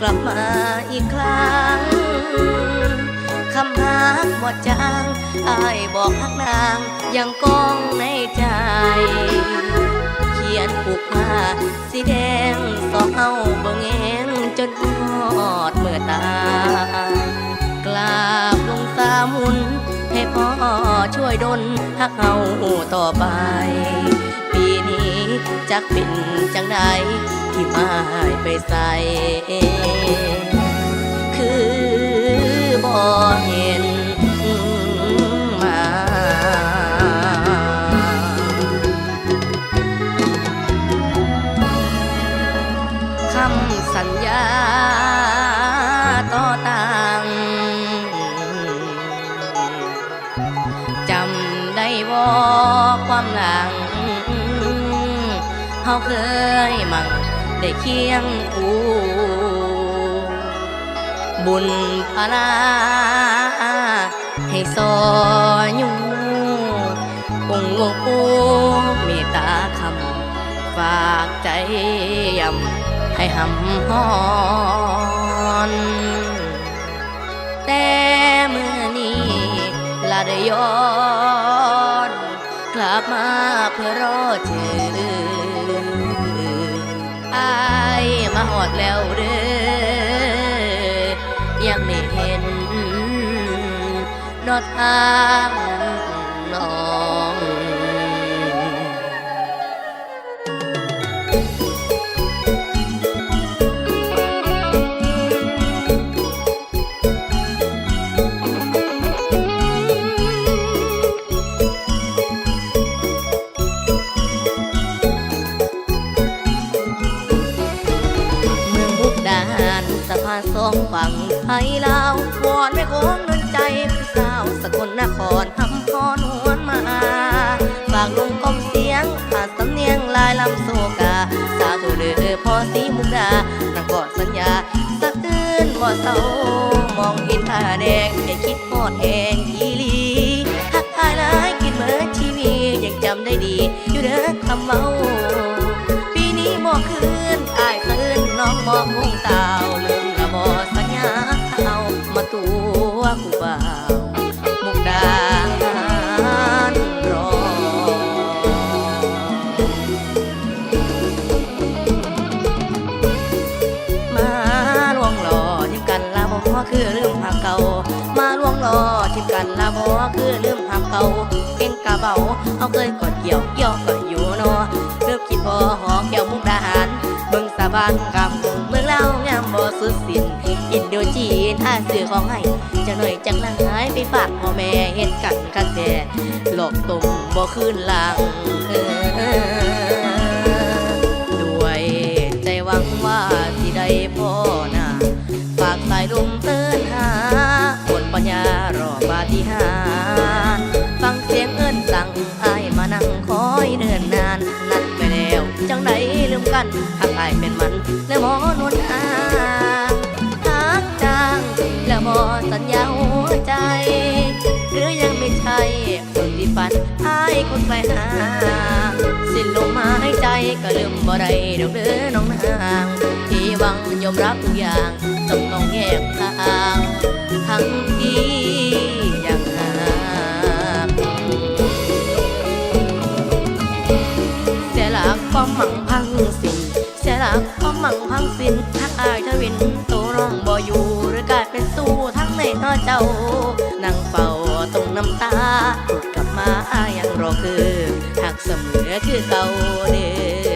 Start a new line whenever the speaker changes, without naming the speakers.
กลับมาอีกครั้งคำฮักบ่จางอายบอกฮักนางยังก้องในใจ เขียนผูกผ้าสีแดงสองเอาเบิ่งแงงจนหอดเมื่อตากราบลงสามุนให้พ่อช่วยดลฮักเฮาต่อไป ปีนี้จักเป็นจังใด ที่มาไปใส่คือบ่เห็นมาคำสัญญาต่อต่างจำได้บ่าความหลังเฮาเคยมั่ง ได้เคียงคู่บุญพลาให้ซอยอยู่องค์หลวงปู่เมตตาคำฝากใจยำให้หำฮอนแต่เมื่อนี้ลาได้ย้อนกลับมาเพื่อรอเจอ อดแล้วเด้อยังไม่เห็นนอทาง สองฝั่งไทยลาววอนไม่คงเงินใจผู้สาวสกลนครทำพรหวนมาฝากลงกลมเสียงผ่านสำเนียงลายลำโซกา สาธุเด้อพอสีมุกดานังกอดสัญญาสักคืนบ่เศร้ามองเห็นผ้าแดงอย่าคิดทอดแหงอีหลีหักอายหลายกินเหมือชีวียังจำได้ดี อยู่เด้อคำเมาปีนี้บ่คืนอายคืนน้องบ่คงตา ตัวผู้บ่าวมุกดาหารอมาล่วงหล่อทิมกันลาบ่คือลืมหักเก่า มาล่วงหล่อทิมกันลาบ่คือลืมหักเก่าเก่งกะเบาเอาเคยกอดเกี่ยวเกี่ยวก็อยู่นอเริ่มคิดพอหอแก้วมุกดาหารเบิ่งสาบานกำ เมืองเล่างามบ่สุดสิ้นอินโดจีนอาซื้อของให้จังหน่อยจังลังหายไปฝากพ่อแม่เห็นกันคักแท้หลอกตมบ่คืนหลังเออ กันหากอายเป็นมัน และหมอนวลหางทางจางและหมอสัญญาหัวใจ หรือยังไม่ใช่คนที่ฝันอายคนไกลหาสิ้นลมหายใจก็ลืมบ่ได้ดอกเด้อน้องนางที่หวังยอมรับทุกอย่างต้องต้องแยกทางทั้งที่ มังพังสินทักอายทวินตัวร้องบ่อยู่หรือกลายเป็นสู้ทั้งในนอเจ้า นั่งเฝ้าตรงน้ำตาปลุกกลับมายังรอคือหักเสมอคือเก่าเด้อ